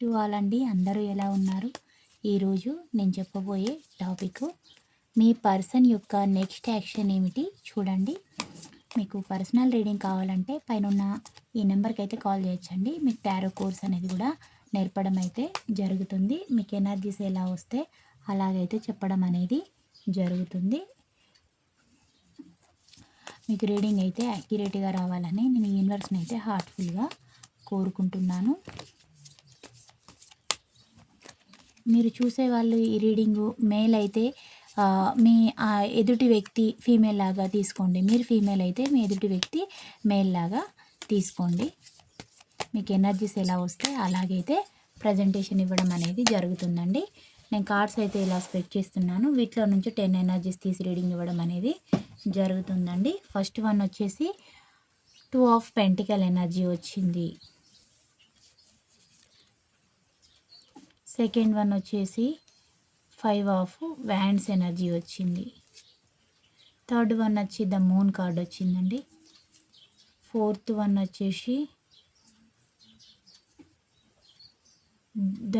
To all అండి అందరూ ఎలా ఉన్నారు? ఈరోజు నేను చెప్పబోయే టాపిక్ మీ పర్సన్ యొక్క నెక్స్ట్ యాక్షన్ ఏమిటి? చూడండి. మీకు పర్సనల్ రీడింగ్ కావాలంటే పైన ఈ నెంబర్కి అయితే కాల్ చేయొచ్చండి. మీకు టారో కోర్స్ అనేది కూడా నేర్పడం అయితే జరుగుతుంది. మీకు ఎనర్జీస్ ఎలా వస్తే అలాగైతే చెప్పడం అనేది జరుగుతుంది. మీకు రీడింగ్ అయితే యాక్యురేట్గా రావాలని నేను యూనివర్స్ని అయితే హార్ట్ఫుల్గా కోరుకుంటున్నాను. మీరు చూసే వాళ్ళు ఈ రీడింగు మేల్ అయితే మీ ఎదుటి వ్యక్తి ఫీమేల్ లాగా తీసుకోండి. మీరు ఫీమేల్ అయితే మీ ఎదుటి వ్యక్తి మేల్ లాగా తీసుకోండి. మీకు ఎనర్జీస్ ఎలా వస్తే అలాగైతే ప్రజెంటేషన్ ఇవ్వడం అనేది జరుగుతుందండి. నేను కార్డ్స్ అయితే ఇలా స్పెక్ట్ చేస్తున్నాను. వీటిలో నుంచి టెన్ ఎనర్జీస్ తీసి రీడింగ్ ఇవ్వడం అనేది జరుగుతుందండి. ఫస్ట్ వన్ వచ్చేసి టూ ఆఫ్ పెంటికల్ ఎనర్జీ వచ్చింది. సెకండ్ వన్ వచ్చేసి ఫైవ్ ఆఫ్ వ్యాండ్స్ ఎనర్జీ వచ్చింది. థర్డ్ వన్ వచ్చి ద మూన్ కార్డ్ వచ్చిందండి. ఫోర్త్ వన్ వచ్చేసి ద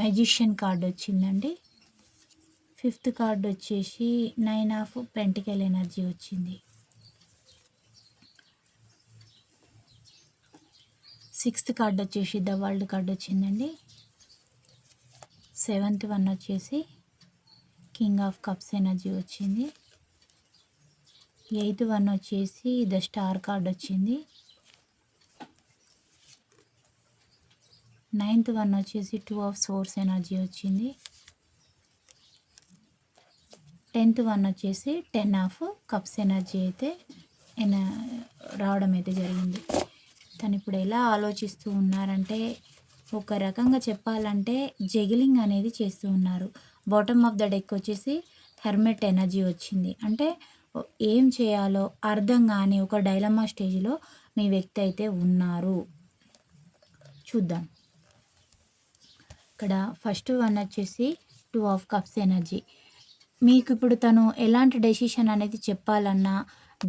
మెజిషియన్ కార్డ్ వచ్చిందండి. ఫిఫ్త్ కార్డ్ వచ్చేసి నైన్ ఆఫ్ పెంటికల్ ఎనర్జీ వచ్చింది. సిక్స్త్ కార్డ్ వచ్చేసి ద వరల్డ్ కార్డ్ వచ్చిందండి. సెవెంత్ వన్ వచ్చేసి కింగ్ ఆఫ్ కప్స్ ఎనర్జీ వచ్చింది. ఎయిత్ వన్ వచ్చేసి ద స్టార్ కార్డ్ వచ్చింది. నైన్త్ వన్ వచ్చేసి టూ ఆఫ్ సోర్స్ ఎనర్జీ వచ్చింది. టెన్త్ వన్ వచ్చేసి టెన్ ఆఫ్ కప్స్ ఎనర్జీ అయితే ఎన రావడం అయితే జరిగింది. తను ఇప్పుడు ఎలా ఆలోచిస్తూ ఉన్నారంటే ఒక రకంగా చెప్పాలంటే జగిలింగ్ అనేది చేస్తూ ఉన్నారు. బాటమ్ ఆఫ్ ద డెక్ వచ్చేసి హెర్మెట్ ఎనర్జీ వచ్చింది. అంటే ఏం చేయాలో అర్థం కాని ఒక డైలమా స్టేజ్లో మీ వ్యక్తి అయితే ఉన్నారు. చూద్దాం. ఇక్కడ ఫస్ట్ వన్ వచ్చేసి టూ ఆఫ్ కప్స్ ఎనర్జీ. మీకు ఇప్పుడు తను ఎలాంటి డెసిషన్ అనేది చెప్పాలన్నా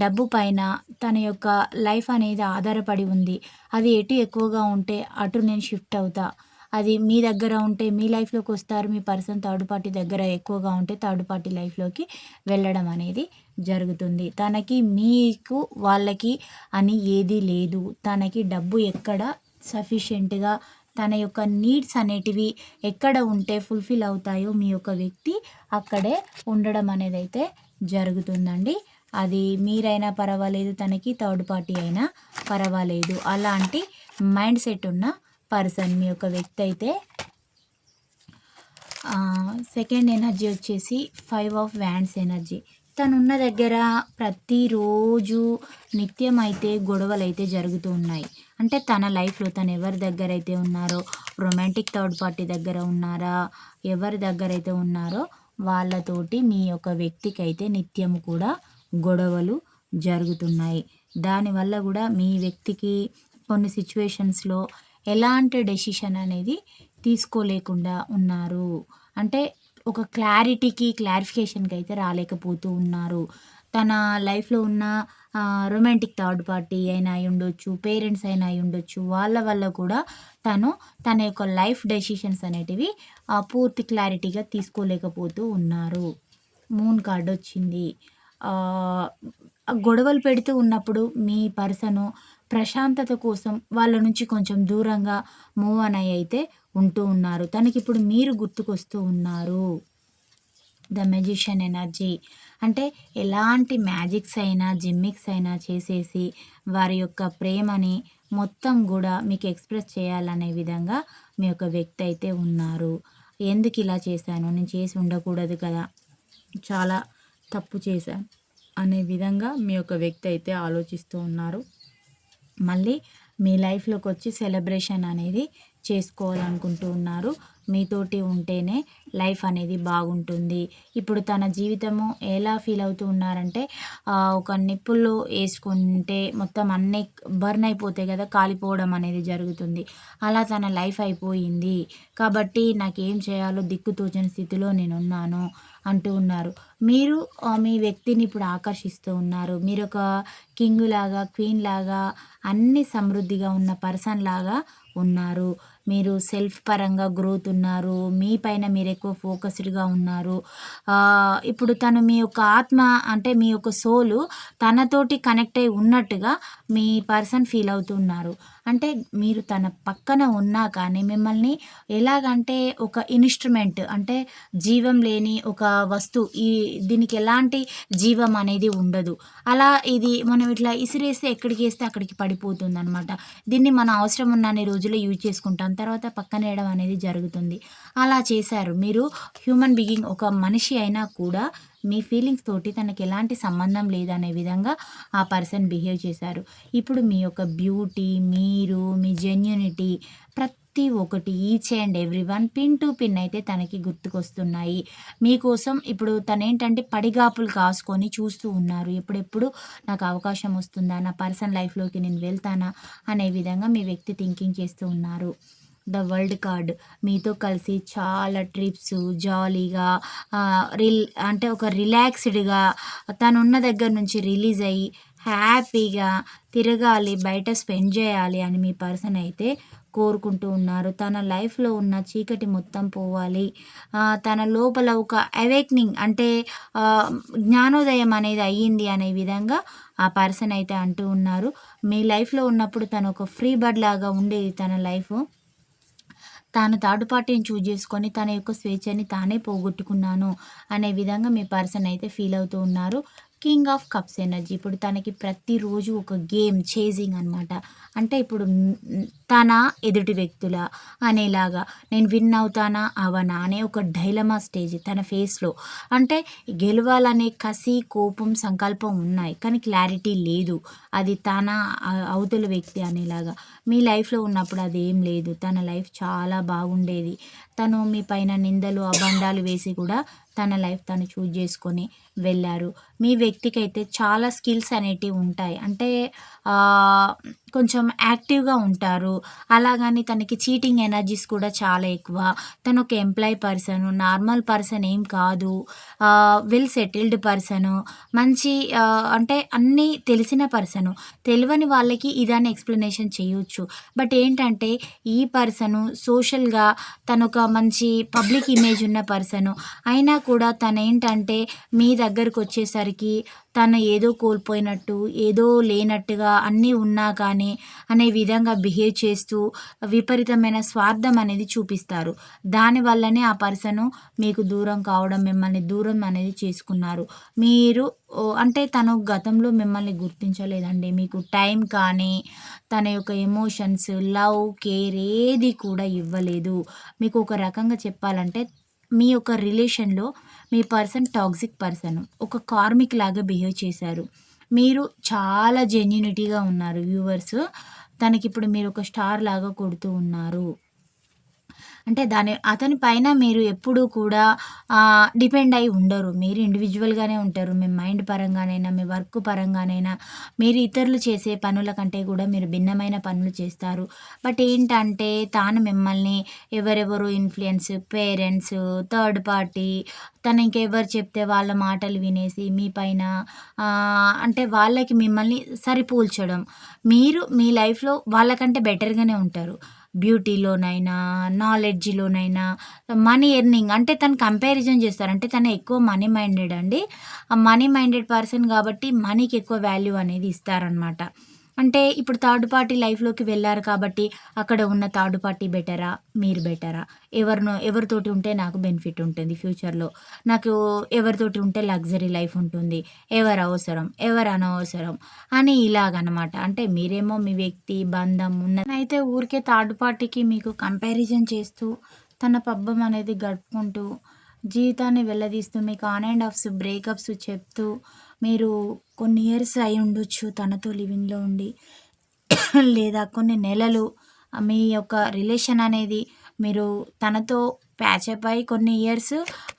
డబ్బు పైన తన యొక్క లైఫ్ అనేది ఆధారపడి ఉంది. అది ఎటు ఎక్కువగా ఉంటే అటు నేను షిఫ్ట్ అవుతా. అది మీ దగ్గర ఉంటే మీ లైఫ్లోకి వస్తారు. మీ పర్సన్ థర్డ్ పార్టీ దగ్గర ఎక్కువగా ఉంటే థర్డ్ పార్టీ లైఫ్లోకి వెళ్ళడం అనేది జరుగుతుంది. తనకి మీకు వాళ్ళకి అని ఏది లేదు. తనకి డబ్బు ఎక్కడ సఫిషియెంట్గా తన యొక్క నీడ్స్ అనేటివి ఎక్కడ ఉంటే ఫుల్ఫిల్ అవుతాయో మీ యొక్క వ్యక్తి అక్కడే ఉండడం అనేది అయితే జరుగుతుందండి. అది మీరైనా పర్వాలేదు తనకి థర్డ్ పార్టీ అయినా పర్వాలేదు. అలాంటి మైండ్ సెట్ ఉన్న పర్సన్ మీ యొక్క వ్యక్తి అయితే సెకండ్ ఎనర్జీ వచ్చేసి ఫైవ్ ఆఫ్ వ్యాండ్స్ ఎనర్జీ. తనున్న దగ్గర ప్రతిరోజు నిత్యం అయితే గొడవలు అయితే జరుగుతూ ఉన్నాయి. అంటే తన లైఫ్లో తను ఎవరి దగ్గర అయితే ఉన్నారో రొమాంటిక్ థర్డ్ పార్టీ దగ్గర ఉన్నారా ఎవరి దగ్గర అయితే ఉన్నారో వాళ్ళతోటి మీ యొక్క వ్యక్తికి అయితే నిత్యం కూడా గొడవలు జరుగుతున్నాయి. దానివల్ల కూడా మీ వ్యక్తికి కొన్ని సిచ్యువేషన్స్లో ఎలాంటి డెసిషన్ అనేది తీసుకోలేకుండా ఉన్నారు. అంటే ఒక క్లారిటీకి క్లారిఫికేషన్కి అయితే రాలేకపోతూ ఉన్నారు. తన లైఫ్లో ఉన్న రొమాంటిక్ థర్డ్ పార్టీ అయినా అయి ఉండొచ్చు పేరెంట్స్ అయినా అయి ఉండొచ్చు వాళ్ళ వల్ల కూడా తను తన యొక్క లైఫ్ డెసిషన్స్ అనేటివి పూర్తి క్లారిటీగా తీసుకోలేకపోతూ ఉన్నారు. మూన్ కార్డ్ వచ్చింది. గొడవలు పెడుతూ ఉన్నప్పుడు మీ పర్సను ప్రశాంతత కోసం వాళ్ళ నుంచి కొంచెం దూరంగా మూవ్ అని అయితే ఉంటూ ఉన్నారు. తనకి ఇప్పుడు మీరు గుర్తుకొస్తూ ఉన్నారు. The magician energy. అంటే ఎలాంటి మ్యాజిక్స్ అయినా జిమ్మిక్స్ అయినా చేసేసి వారి యొక్క ప్రేమని మొత్తం కూడా మీకు ఎక్స్ప్రెస్ చేయాలనే విధంగా మీ యొక్క వ్యక్తి అయితే ఉన్నారు. ఎందుకు ఇలా చేశాను? నేను చేసి ఉండకూడదు కదా. చాలా తప్పు చేశాను అనే విధంగా మీ యొక్క వ్యక్తి అయితే ఆలోచిస్తూ ఉన్నారు. మళ్ళీ మీ లైఫ్లోకి వచ్చి సెలబ్రేషన్ అనేది చేసుకోవాలనుకుంటూ ఉన్నారు. మీతోటి ఉంటేనే లైఫ్ అనేది బాగుంటుంది. ఇప్పుడు తన జీవితము ఎలా ఫీల్ అవుతూ ఉన్నారంటే ఒక నిప్పుల్లో వేసుకుంటే మొత్తం అన్నీ బర్న్ అయిపోతాయి కదా కాలిపోవడం అనేది జరుగుతుంది. అలా తన లైఫ్ అయిపోయింది. కాబట్టి నాకేం చేయాలో దిక్కుతోచని స్థితిలో నేను ఉన్నాను అంటూ ఉన్నారు. మీరు మీ వ్యక్తిని ఇప్పుడు ఆకర్షిస్తూ ఉన్నారు. మీరు ఒక కింగ్ లాగా క్వీన్ లాగా అన్ని సమృద్ధిగా ఉన్న పర్సన్ లాగా ఉన్నారు. మీరు సెల్ఫ్ పరంగా గ్రోత్ ఉన్నారు మీ పైన మీరు ఎక్కువ ఫోకస్డ్గా ఉన్నారు. ఇప్పుడు తను మీ యొక్క ఆత్మ అంటే మీ యొక్క సోలు తనతోటి కనెక్ట్ అయి ఉన్నట్టుగా మీ పర్సన్ ఫీల్ అవుతున్నారు. అంటే మీరు తన పక్కన ఉన్నా కానీ మిమ్మల్ని ఎలాగంటే ఒక ఇన్స్ట్రుమెంట్ అంటే జీవం లేని ఒక వస్తువు ఈ దీనికి ఎలాంటి జీవం అనేది ఉండదు. అలా ఇది మనం ఇట్లా ఇసిరేస్తే ఎక్కడికి వేస్తే అక్కడికి పడిపోతుంది అనమాట దీన్ని మన అవసరం ఉన్నన్ని రోజులు యూజ్ చేసుకుంటాం. తర్వాత పక్కన వేయడం అనేది జరుగుతుంది. అలా చేశారు. మీరు హ్యూమన్ బీయింగ్ ఒక మనిషి అయినా కూడా మీ ఫీలింగ్స్ తోటి తనకి ఎలాంటి సంబంధం లేదనే విధంగా ఆ పర్సన్ బిహేవ్ చేశారు. ఇప్పుడు మీ యొక్క బ్యూటీ మీరు మీ జెన్యునిటీ ప్రతి ఒక్కటి each and every one pin to pin అయితే తనకి గుర్తుకొస్తున్నాయి. మీకోసం ఇప్పుడు తను ఏంటంటే పడిగాపులు కాసుకొని చూస్తూ ఉన్నారు. ఎప్పుడెప్పుడు నాకు అవకాశం వస్తుందా? నా పర్సన్ లైఫ్లోకి నేను వెళ్తానా? అనే విధంగా మీ వ్యక్తి థింకింగ్ చేస్తూ ఉన్నారు. The world card. మీతో కలిసి చాలా ట్రిప్స్ జాలీగా రిల్ అంటే ఒక రిలాక్స్డ్గా తను ఉన్న దగ్గర నుంచి రిలీజ్ అయ్యి హ్యాపీగా తిరగాలి బయట స్పెండ్ చేయాలి అని మీ పర్సన్ అయితే కోరుకుంటూ ఉన్నారు. తన లైఫ్లో ఉన్న చీకటి మొత్తం పోవాలి. తన లోపల ఒక అవేక్నింగ్ అంటే జ్ఞానోదయం అనేది అయ్యింది అనే విధంగా ఆ పర్సన్ అయితే అంటూ ఉన్నారు. మీ లైఫ్లో ఉన్నప్పుడు తను ఒక ఫ్రీ బర్డ్ లాగా ఉండేది తన లైఫ్. తాను థర్డ్ పార్టీని చూజ్ చేసుకొని తన యొక్క స్వేచ్ఛని తానే పోగొట్టుకున్నాను అనే విధంగా మీ పర్సన్ అయితే ఫీల్ అవుతూ ఉన్నారు. కింగ్ ఆఫ్ కప్స్ ఎనర్జీ ఇప్పుడు తనకి ప్రతిరోజు ఒక గేమ్ చేజింగ్ అనమాట అంటే ఇప్పుడు తన ఎదుటి వ్యక్తుల అనేలాగా నేను విన్ అవుతానా అవనా అనే ఒక డైలమా స్టేజ్ తన ఫేస్లో అంటే గెలవాలనే కసి కోపం సంకల్పం ఉన్నాయి. కానీ క్లారిటీ లేదు. అది తన అవతల వ్యక్తి అనేలాగా. మీ లైఫ్లో ఉన్నప్పుడు అది ఏం లేదు. తన లైఫ్ చాలా బాగుండేది. తను మీ పైన నిందలు అబండాలు వేసి కూడా తన లైఫ్ తను చూజ్ చేసుకొని వెళ్ళారు. మీ వ్యక్తికి అయితే చాలా స్కిల్స్ అనేటివి ఉంటాయి. అంటే కొంచెం యాక్టివ్గా ఉంటారు. అలాగని తనకి చీటింగ్ ఎనర్జీస్ కూడా చాలా ఎక్కువ. తను ఒక ఎంప్లాయ్ పర్సన్ నార్మల్ పర్సన్ ఏం కాదు. వెల్ సెటిల్డ్ పర్సను మంచి అంటే అన్నీ తెలిసిన పర్సను. తెలియని వాళ్ళకి ఇదాన్ని ఎక్స్ప్లెనేషన్ చేయొచ్చు. బట్ ఏంటంటే ఈ పర్సను సోషల్గా తను ఒక మంచి పబ్లిక్ ఇమేజ్ ఉన్న పర్సను. అయినా కూడా తను ఏంటంటే మీద దగ్గరకు వచ్చేసరికి తను ఏదో కోల్పోయినట్టు ఏదో లేనట్టుగా అన్నీ ఉన్నా కానీ అనే విధంగా బిహేవ్ చేస్తూ విపరీతమైన స్వార్థం అనేది చూపిస్తారు. దానివల్లనే ఆ పర్సను మీకు దూరం కావడం మిమ్మల్ని దూరం అనేది చేసుకున్నారు. మీరు అంటే తను గతంలో మిమ్మల్ని గుర్తించలేదండి. మీకు టైం కానీ తన యొక్క ఎమోషన్స్ లవ్ కేర్ ఏది కూడా ఇవ్వలేదు. మీకు ఒక రకంగా చెప్పాలంటే మీ యొక్క రిలేషన్లో మీ పర్సన్ టాక్సిక్ పర్సన్ ఒక కార్మిక్ లాగా బిహేవ్ చేశారు. మీరు చాలా జెన్యునిటీగా ఉన్నారు వ్యూవర్స్. తనకి ఇప్పుడు మీరు ఒక స్టార్ లాగా కొడుతూ ఉన్నారు. అంటే దాని అతని పైన మీరు ఎప్పుడూ కూడా డిపెండ్ అయి ఉండరు. మీరు ఇండివిజువల్గానే ఉంటారు. మీ మైండ్ పరంగానైనా మీ వర్క్ పరంగానైనా మీరు ఇతరులు చేసే పనుల కంటే కూడా మీరు భిన్నమైన పనులు చేస్తారు. బట్ ఏంటంటే తాను మిమ్మల్ని ఎవరెవరు ఇన్ఫ్లుయెన్స్ పేరెంట్స్ థర్డ్ పార్టీ తను ఇంకెవరు చెప్తే వాళ్ళ మాటలు వినేసి మీ పైన అంటే వాళ్ళకి మిమ్మల్ని సరిపోల్చడం. మీరు మీ లైఫ్లో వాళ్ళకంటే బెటర్గానే ఉంటారు. బ్యూటీలోనైనా నాలెడ్జ్లోనైనా మనీ ఎర్నింగ్ అంటే తను కంపారిజన్ చేస్తారు అంటే తను ఎక్కువ మనీ మైండెడ్ అండి. మనీ మైండెడ్ పర్సన్ కాబట్టి మనీకి ఎక్కువ వాల్యూ అనేది ఇస్తారనమాట అంటే ఇప్పుడు థర్డ్ పార్టీ లైఫ్లోకి వెళ్ళారు కాబట్టి అక్కడ ఉన్న థర్డ్ పార్టీ బెటరా మీరు బెటరా? ఎవరినో ఎవరితోటి ఉంటే నాకు బెనిఫిట్ ఉంటుంది ఫ్యూచర్లో. నాకు ఎవరితోటి ఉంటే లగ్జరీ లైఫ్ ఉంటుంది. ఎవరు అవసరం ఎవరు అనవసరం అని ఇలాగనమాట. అంటే మీరేమో మీ వ్యక్తి బంధం ఉన్నదైతే ఊరికే థర్డ్ పార్టీకి మీకు కంపారిజన్ చేస్తూ తన పబ్బం అనేది గడుపుకుంటూ జీవితాన్ని వెళ్ళదీస్తూ మీకు ఆన్ అండ్ ఆఫ్స్ బ్రేకప్స్ చెప్తూ మీరు కొన్ని ఇయర్స్ అయి ఉండొచ్చు తనతో లివింగ్లో ఉండి. లేదా కొన్ని నెలలు మీ యొక్క రిలేషన్ అనేది మీరు తనతో ప్యాచప్ అయి కొన్ని ఇయర్స్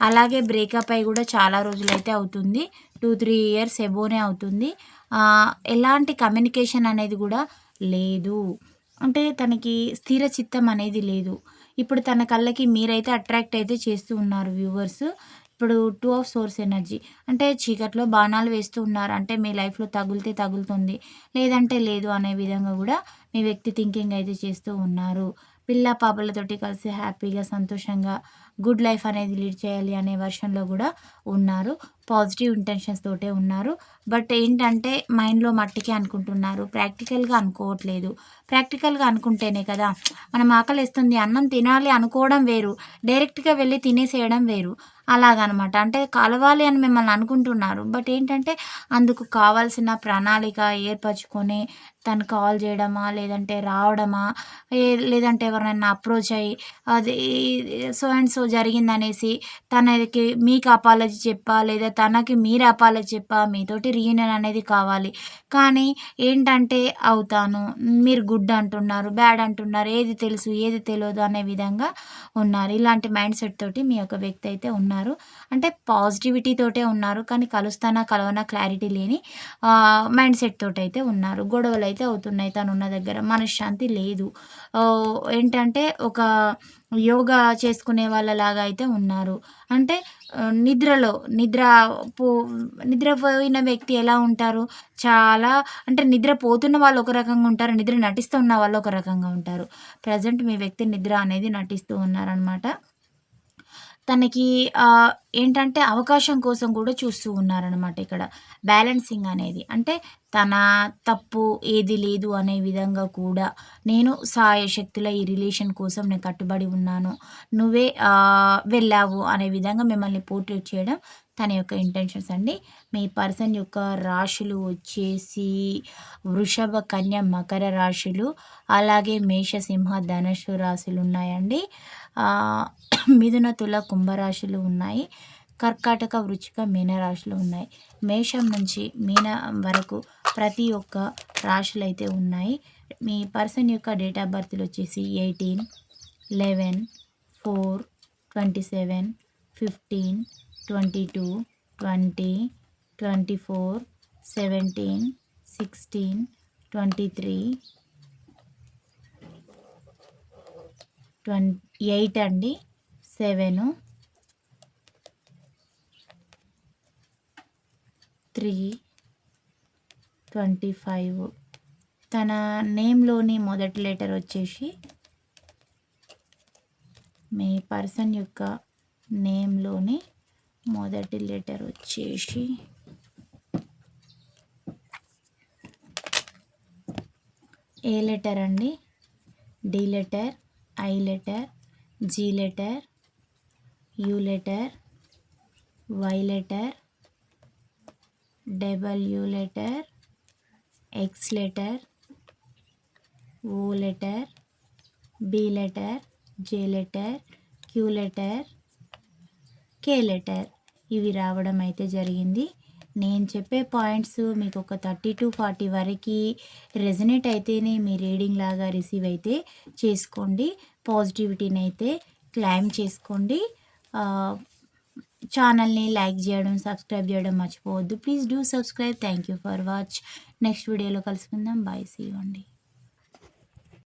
అలాగే బ్రేకప్ అయి కూడా చాలా రోజులైతే అవుతుంది. టూ త్రీ ఇయర్స్ ఎబోనే అవుతుంది. ఎలాంటి కమ్యూనికేషన్ అనేది కూడా లేదు. అంటే తనకి స్థిర చిత్తం అనేది లేదు. ఇప్పుడు తన కళ్ళకి మీరైతే అట్రాక్ట్ అయితే చేస్తూ ఉన్నారు వ్యూవర్స్ ఇప్పుడు టూ ఆఫ్ సోర్స్ ఎనర్జీ అంటే చీకట్లో బాణాలు వేస్తూ ఉన్నారు. అంటే మీ లైఫ్లో తగులితే తగులుతుంది. లేదంటే లేదు అనే విధంగా కూడా మీ వ్యక్తి థింకింగ్ అయితే చేస్తూ ఉన్నారు. పిల్ల పాపలతోటి కలిసి హ్యాపీగా సంతోషంగా గుడ్ లైఫ్ అనేది లీడ్ చేయాలి అనే వర్షన్లో కూడా ఉన్నారు. పాజిటివ్ ఇంటెన్షన్స్ తోటే ఉన్నారు. బట్ ఏంటంటే మైండ్లో మట్టికి అనుకుంటున్నారు. ప్రాక్టికల్గా అనుకోవట్లేదు. ప్రాక్టికల్గా అనుకుంటేనే కదా. మనం ఆకలిస్తుంది. అన్నం తినాలి అనుకోవడం వేరు. డైరెక్ట్గా వెళ్ళి తినేసేయడం వేరు. అలాగనమాట. అంటే కలవాలి అని మిమ్మల్ని అనుకుంటున్నారు. బట్ ఏంటంటే అందుకు కావాల్సిన ప్రణాళిక ఏర్పరచుకొని తను కాల్ చేయడమా లేదంటే రావడమా లేదంటే ఎవరినైనా అప్రోచ్ అయ్యి అది సో అండ్ సో జరిగిందనేసి తనకి మీకు అపాలజీ చెప్పా లేదా తనకి మీరు అపాలజీ చెప్పా మీతోటి రీయూనియన్ అనేది కావాలి. కానీ ఏంటంటే అవుతాను మీరు గుడ్ అంటున్నారు బ్యాడ్ అంటున్నారు ఏది తెలుసు ఏది తెలియదు అనే విధంగా ఉన్నారు. ఇలాంటి మైండ్ సెట్ తోటి మీ యొక్క వ్యక్తి అయితే ఉన్నారు. అంటే పాజిటివిటీతోటే ఉన్నారు కానీ కలుస్తానా కలవనా క్లారిటీ లేని మైండ్ సెట్ తోటి అయితే ఉన్నారు. గొడవలు అయితే అవుతున్నాయి తను ఉన్న దగ్గర. మనశ్శాంతి లేదు. ఏంటంటే ఒక యోగా చేసుకునే వాళ్ళలాగా అయితే ఉన్నారు. అంటే నిద్రలో నిద్ర పో నిద్రపోయిన వ్యక్తి ఎలా ఉంటారు? చాలా అంటే నిద్ర పోతున్న వాళ్ళు ఒక రకంగా ఉంటారు నిద్ర నటిస్తూ ఉన్న వాళ్ళు ఒక రకంగా ఉంటారు. ప్రజెంట్ మీ వ్యక్తి నిద్ర అనేది నటిస్తూ ఉన్నారనమాట తనకి ఏంటంటే అవకాశం కోసం కూడా చూస్తూ ఉన్నారనమాట ఇక్కడ. బ్యాలెన్సింగ్ అనేది. అంటే తన తప్పు ఏది లేదు అనే విధంగా కూడా నేను సాయశక్తుల ఈ రిలేషన్ కోసం నేను కట్టుబడి ఉన్నాను. నువ్వే వెళ్ళావు అనే విధంగా మిమ్మల్ని పోర్ట్రేట్ చేయడం తన యొక్క ఇంటెన్షన్స్ అండి. మీ పర్సన్ యొక్క రాశులు వచ్చేసి వృషభ కన్య మకర రాశులు అలాగే మేషసింహ ధనుషు రాశులు ఉన్నాయండి. మిథున తుల కుంభరాశులు ఉన్నాయి. కర్కాటక వృచ్చిక మీనరాశులు ఉన్నాయి. మేషం నుంచి మీన వరకు ప్రతి ఒక్క రాశులు అయితే ఉన్నాయి. మీ పర్సన్ యొక్క డేట్ ఆఫ్ బర్త్లు వచ్చేసి eighteen eleven four twenty seven fifteen twenty two twenty twenty four seventeen sixteen twenty three twenty eight అండి సెవెను త్రీ ట్వంటీ ఫైవ్. తన నేమ్లోని మొదటి లెటర్ వచ్చేసి మీ పర్సన్ యొక్క నేమ్లోని మొదటి లెటర్ వచ్చేసి ఏ లెటర్ అండి? D letter I letter G letter U letter Y letter W letter X letter O letter B letter J letter Q letter K letter. ఇవి రావడం అయితే జరిగింది. నేను చెప్పే పాయింట్స్ మీకు ఒక థర్టీ టు ఫార్టీ వరకు రెజనేట్ అయితేనే మీ రీడింగ్ లాగా రిసీవ్ అయితే చేసుకోండి. పాజిటివిటీని అయితే క్లైమ్ చేసుకోండి. ఛానల్ని లైక్ చేయడం సబ్స్క్రైబ్ చేయడం మర్చిపోవద్దు. Please do subscribe. Thank you for watch. Next వీడియోలో కలుసుకుందాం. బాయ్. సీ అండి.